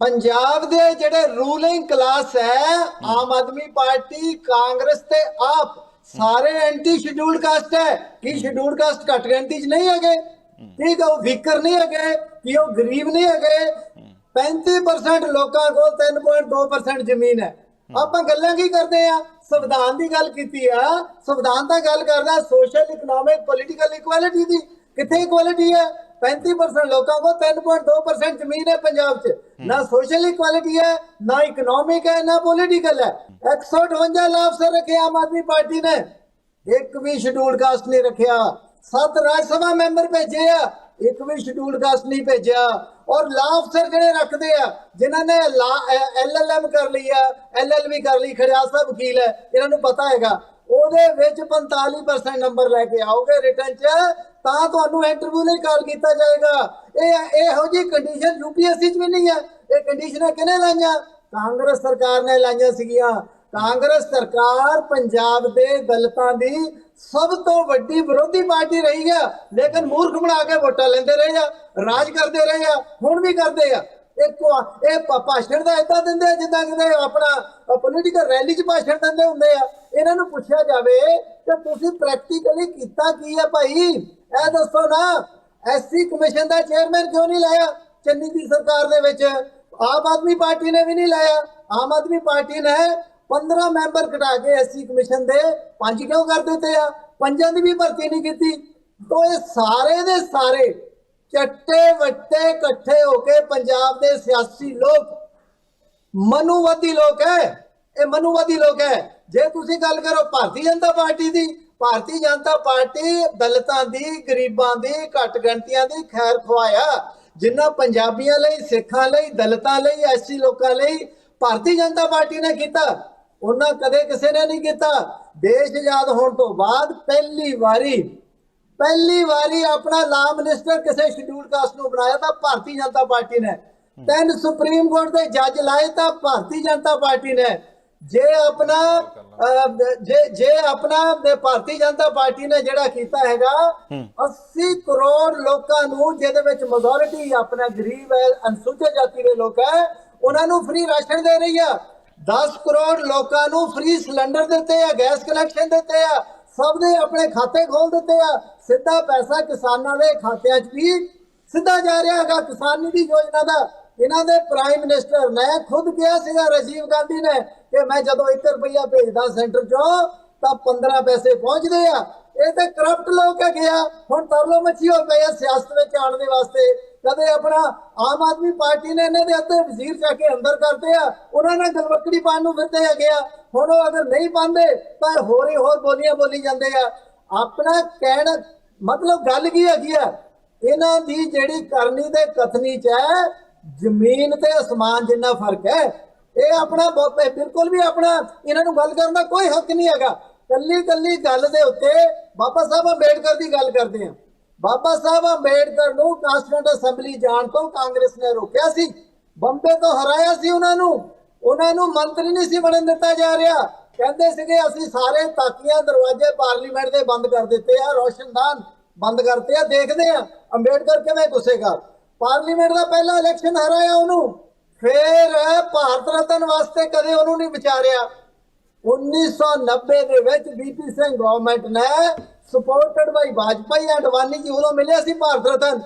ਪੰਜਾਬ ਦੇ ਜਿਹੜੇ ruling class ਹੈ, ਆਮ ਆਦਮੀ ਪਾਰਟੀ, ਕਾਂਗਰਸ ਤੇ ਆਪ, ਸਾਰੇ ਐਂਟੀ ਸ਼ਡਿਊਲਡ ਕਾਸਟ ਹੈ। ਕੀ ਸ਼ਡਿਊਲਡ ਕਾਸਟ ਘੱਟ ਗਿਣਤੀ ਚ ਨਹੀਂ ਹੈਗੇ? ਠੀਕ ਹੈ ਉਹ ਵੀਕਰ ਨਹੀਂ ਹੈਗੇ? ਕਿ ਉਹ ਗਰੀਬ ਨਹੀਂ ਹੈਗੇ? 35% ਲੋਕਾਂ ਕੋਲ 3.2% ਜ਼ਮੀਨ ਹੈ। ਆਪਾਂ ਗੱਲਾਂ ਕੀ ਕਰਦੇ ਆ ਸੰਵਿਧਾਨ ਦੀ ਗੱਲ ਕੀਤੀ ਆ। ਸੰਵਿਧਾਨ ਤਾਂ ਗੱਲ ਕਰਦਾ ਸੋਸ਼ਲ ਇਕਨੋਮਿਕ ਪੋਲੀਟੀਕਲ ਇਕੁਐਲਿਟੀ ਦੀ। ਕਿੱਥੇ ਇਕੁਐਲਿਟੀ ਹੈ? 35% ਲੋਕਾਂ ਕੋਲ 3.2% ਜ਼ਮੀਨ ਹੈ ਪੰਜਾਬ 'ਚ। ਨਾ ਸੋਸ਼ਲ ਇਕੁਐਲਿਟੀ ਹੈ ਨਾ ਇਕਨੋਮਿਕ ਹੈ ਨਾ ਪੋਲੀਟੀਕਲ ਹੈ। 158 ਲਾਭ ਸਰ ਰੱਖੇ ਆਮ ਆਦਮੀ ਪਾਰਟੀ ਨੇ। ਇੱਕ ਵੀ ਸ਼ਡਿਊਲਡ ਕਾਸਟ ਨਹੀਂ ਰੱਖਿਆ। ਸੱਤ ਰਾਜ ਸਭਾ ਮੈਂਬਰ ਭੇਜੇ ਆ ਇੱਕ ਵੀ ਸ਼ਡਿਊਲਡ ਕਾਸਟ ਨਹੀਂ ਭੇਜਿਆ। ਔਰ ਲਾਅ ਅਫਸਰ ਜਿਹੜੇ ਰੱਖਦੇ ਆ ਜਿਨ੍ਹਾਂ ਨੇ ਐਲਐਲਐਮ ਕਰ ਲਈ ਆ ਐਲਐਲਬੀ ਕਰ ਲਈ ਖੜਿਆਲ ਸਾਹਿਬ ਵਕੀਲ ਹੈ ਇਹਨਾਂ ਨੂੰ ਪਤਾ ਹੈਗਾ। ਉਹਦੇ ਵਿੱਚ 45% ਨੰਬਰ ਲੈ ਕੇ ਆਓਗੇ ਰਿਟਰਨ 'ਚ, ਤਾਂ ਤੁਹਾਨੂੰ ਇੰਟਰਵਿਊ ਲਈ ਕਾਲ ਕੀਤਾ ਜਾਏਗਾ। ਇਹ, ਇਹੋ ਜੀ ਕੰਡੀਸ਼ਨ ਯੂਪੀਐਸਸੀ 'ਚ ਵੀ ਨਹੀਂ ਹੈ। ਇਹ ਕੰਡੀਸ਼ਨਾਂ ਕਿਹਨੇ ਲਾਈਆਂ? ਕਾਂਗਰਸ ਸਰਕਾਰ ਨੇ ਲਾਈਆਂ ਸੀਗੀਆਂ। ਕਾਂਗਰਸ ਸਰਕਾਰ ਪੰਜਾਬ ਦੇ ਦਲਿਤਾਂ ਦੀ ਸਭ ਤੋਂ ਵੱਡੀ ਵਿਰੋਧੀ ਪਾਰਟੀ ਰਹੀ ਹੈ ਲੇਕਿਨ ਮੂਰਖ ਬਣਾ ਕੇ ਵੋਟਾਂ ਲੈਂਦੇ ਰਹੇ ਆ, ਰਾਜ ਕਰਦੇ ਰਹੇ ਆ, ਹੁਣ ਵੀ ਕਰਦੇ ਆ। ਇੱਕ ਇਹ ਭਾਸ਼ਣ ਦਾ ਇਦਾਂ ਦਿੰਦੇ ਜਿੱਦਾਂ ਕਿਤੇ ਆਪਣਾ ਪੋਲੀਟੀਕਲ ਰੈਲੀ 'ਚ ਭਾਸ਼ਣ ਦਿੰਦੇ ਹੁੰਦੇ ਆ। ਇਹਨਾਂ ਨੂੰ ਪੁੱਛਿਆ ਜਾਵੇ ਕਿ ਤੁਸੀਂ ਪ੍ਰੈਕਟੀਕਲੀ ਕੀਤਾ ਕੀ ਆ ਭਾਈ? ਇਹ ਦੱਸੋ ਨਾ ਐਸਸੀ ਕਮਿਸ਼ਨ ਦਾ ਚੇਅਰਮੈਨ ਕਿਉਂ ਨਹੀਂ ਲਾਇਆ? ਚੰਨੀ ਦੀ ਸਰਕਾਰ ਦੇ ਵਿੱਚ ਆਮ ਆਦਮੀ ਪਾਰਟੀ ਨੇ ਵੀ ਨਹੀਂ ਲਾਇਆ। ਆਮ ਆਦਮੀ ਪਾਰਟੀ ਨੇ 15 ਮੈਂਬਰ ਘਟਾ ਕੇ ਐਸਸੀ ਕਮਿਸ਼ਨ ਦੇ ਪੰਜ ਕਿਉਂ ਕਰ ਦਿੱਤੇ ਆ? ਪੰਜਾਂ ਦੀ ਵੀ ਭਰਤੀ ਨਹੀਂ ਕੀਤੀ। ਤੋਂ ਇਹ ਸਾਰੇ ਦੇ ਸਾਰੇ ਚੱਟੇ ਵੱਟੇ ਇਕੱਠੇ ਹੋ ਕੇ ਪੰਜਾਬ ਦੇ ਸਿਆਸੀ ਲੋਕ ਮਨੂਵਾਦੀ ਲੋਕ ਹੈ। ਇਹ ਮਨੂਵਾਦੀ ਲੋਕ ਹੈ। ਜੇ ਤੁਸੀਂ ਗੱਲ ਕਰੋ ਭਾਰਤੀ ਜਨਤਾ ਪਾਰਟੀ ਦੀ, ਭਾਰਤੀ ਜਨਤਾ ਪਾਰਟੀ ਦਲਿਤਾਂ ਦੀ, ਗਰੀਬਾਂ ਦੀ, ਘੱਟ ਗਿਣਤੀਆਂ ਦੀ ਖੈਰ ਖਵਾਇਆ ਜਿੰਨਾ ਪੰਜਾਬੀਆਂ ਲਈ, ਸਿੱਖਾਂ ਲਈ, ਦਲਿਤਾਂ ਲਈ ਐਸੀ ਲੋਕਾਂ ਲਈ ਭਾਰਤੀ ਜਨਤਾ ਪਾਰਟੀ ਨੇ ਕੀਤਾ, ਉਹਨਾਂ ਕਦੇ ਕਿਸੇ ਨੇ ਨਹੀਂ ਕੀਤਾ। ਦੇਸ਼ ਆਜ਼ਾਦ ਹੋਣ ਤੋਂ ਬਾਅਦ ਪਹਿਲੀ ਵਾਰੀ ਪਹਿਲੀ ਵਾਰੀ ਆਪਣਾ ਲਾ ਮਿਨਿਸਟਰ ਕਿਸੇ ਸ਼ਡਿਊਲ ਕਾਸਟ ਨੂੰ ਬਣਾਇਆ ਤਾਂ ਭਾਰਤੀ ਜਨਤਾ ਪਾਰਟੀ ਨੇ। ਤਿੰਨ ਸੁਪਰੀਮ ਕੋਰਟ ਦੇ ਜੱਜ ਲਾਏ ਤਾਂ ਭਾਰਤੀ ਜਨਤਾ ਪਾਰਟੀ ਨੇ। ਜੇ ਆਪਣਾ ਜੇ ਜੇ ਆਪਣਾ ਭਾਰਤੀ ਜਨਤਾ ਪਾਰਟੀ ਨੇ ਜਿਹੜਾ ਕੀਤਾ ਹੈਗਾ 80 ਕਰੋੜ ਲੋਕਾਂ ਨੂੰ ਜਿਹਦੇ ਵਿੱਚ ਮੈਜੋਰਿਟੀ ਆਪਣਾ ਗਰੀਬ ਹੈ ਅਨਸੂਚਿਤ ਜਾਤੀ ਦੇ ਲੋਕ ਹੈ ਉਹਨਾਂ ਨੂੰ ਫ੍ਰੀ ਰਾਸ਼ਨ ਦੇ ਰਹੀ ਆ। 10 ਕਰੋੜ ਲੋਕਾਂ ਨੂੰ ਫ੍ਰੀ ਸਿਲੰਡਰ ਦਿੱਤੇ ਆ ਗੈਸ ਕਨੈਕਸ਼ਨ ਦਿੱਤੇ ਆ। ਸਭ ਦੇ ਆਪਣੇ ਖਾਤੇ ਖੋਲ ਦਿੱਤੇ ਆ। ਸਿੱਧਾ ਪੈਸਾ ਕਿਸਾਨਾਂ ਦੇ ਖਾਤਿਆਂ 'ਚ ਵੀ ਸਿੱਧਾ ਜਾ ਰਿਹਾ ਹੈਗਾ। ਕਿਸਾਨ ਨਿਧੀ ਯੋਜਨਾ ਦਾ ਇਹਨਾਂ ਦੇ ਪ੍ਰਾਈਮ ਮਿਨਿਸਟਰ ਨੇ ਖੁਦ ਕਿਹਾ ਸੀਗਾ ਰਾਜੀਵ ਗਾਂਧੀ ਨੇ ਕਿ ਮੈਂ ਜਦੋਂ 1 ਰੁਪਈਆ ਭੇਜਦਾ ਸੈਂਟਰ 'ਚੋਂ, ਤਾਂ 15 ਪੈਸੇ ਪਹੁੰਚਦੇ ਆ। ਇਹ ਤੇ ਕਰਪਟ ਲੋਕ ਹੈਗੇ ਆ। ਹੁਣ ਤਰਲੋ ਮੱਛੀ ਹੋ ਪਏ ਆ ਸਿਆਸਤ ਵਿੱਚ ਆਉਣ ਦੇ ਵਾਸਤੇ। ਕਦੇ ਆਪਣਾ ਆਮ ਆਦਮੀ ਪਾਰਟੀ ਨੇ ਇਹਨਾਂ ਦੇ ਅੱਧੇ ਵਜ਼ੀਰ ਜਾ ਕੇ ਅੰਦਰ ਕਰਦੇ ਆ, ਉਹਨਾਂ ਨੇ ਗਲਵਕੜੀ ਪਾਣ ਨੂੰ ਫਿਰਦੇ ਹੈਗੇ ਆ। ਹੁਣ ਉਹ ਅਗਰ ਨਹੀਂ ਪਾਉਂਦੇ, ਤਾਂ ਹੋਰ ਹੀ ਹੋਰ ਬੋਲੀਆਂ ਬੋਲੀ ਜਾਂਦੇ ਆ। ਆਪਣਾ ਕਹਿਣ, ਮਤਲਬ ਗੱਲ ਕੀ ਹੈਗੀ ਆ? ਇਹਨਾਂ ਦੀ ਜਿਹੜੀ ਕਰਨੀ ਤੇ ਕਥਨੀ ਚ ਹੈ, ਜ਼ਮੀਨ ਤੇ ਅਸਮਾਨ ਜਿੰਨਾ ਫ਼ਰਕ ਹੈ, ਇਹ ਆਪਣਾ ਬਿਲਕੁਲ ਵੀ ਆਪਣਾ ਇਹਨਾਂ ਨੂੰ ਗੱਲ ਕਰਨ ਦਾ ਕੋਈ ਹੱਕ ਨਹੀਂ ਹੈਗਾ। ਕੱਲੀ ਕੱਲੀ ਗੱਲ ਦੇ ਉੱਤੇ ਬਾਬਾ ਸਾਹਿਬ ਅੰਬੇਡਕਰ ਦੀ ਗੱਲ ਕਰਦੇ ਆ। ਬਾਬਾ ਸਾਹਿਬ ਅੰਬੇਡਕਰ ਨੂੰ ਕਾਂਸਟੀਟਿਊਂਟ ਅਸੈਂਬਲੀ ਜਾਣ ਤੋਂ ਕਾਂਗਰਸ ਨੇ ਰੋਕਿਆ ਸੀ। ਬੰਬੇ ਤੋਂ ਹਰਾਇਆ ਸੀ ਉਹਨਾਂ ਨੂੰ। ਉਹਨਾਂ ਨੂੰ ਮੰਤਰੀ ਨਹੀਂ ਸੀ ਬਣਨ ਦਿੱਤਾ ਜਾ ਰਿਹਾ। ਕਹਿੰਦੇ ਸੀਗੇ, ਅਸੀਂ ਸਾਰੇ ਤਾਕੀਆਂ ਦਰਵਾਜ਼ੇ ਪਾਰਲੀਮੈਂਟ ਦੇ ਬੰਦ ਕਰ ਦਿੱਤੇ ਆ, ਰੋਸ਼ਨਦਾਨ ਬੰਦ ਕਰਤੇ ਆ, ਦੇਖਦੇ ਆ ਅੰਬੇਡਕਰ ਕਿਵੇਂ ਗੁੱਸੇਗਾ। ਪਾਰਲੀਮੈਂਟ ਦਾ ਪਹਿਲਾ ਇਲੈਕਸ਼ਨ ਹਰਾਇਆ ਉਹਨੂੰ। ਫੇਰ ਭਾਰਤ ਰਤਨ ਵਾਸਤੇ ਕਦੇ ਉਹਨੂੰ ਨਹੀਂ ਵਿਚਾਰਿਆ। 1990 ਦੇ ਵਿੱਚ ਬੀਪੀ ਸਿੰਘ ਗਵਰਨਮੈਂਟ ਨੇ supported by Vajpayee and Advani ji ਉਦੋਂ ਮਿਲਿਆ ਸੀ ਭਾਰਤ ਰਤਨ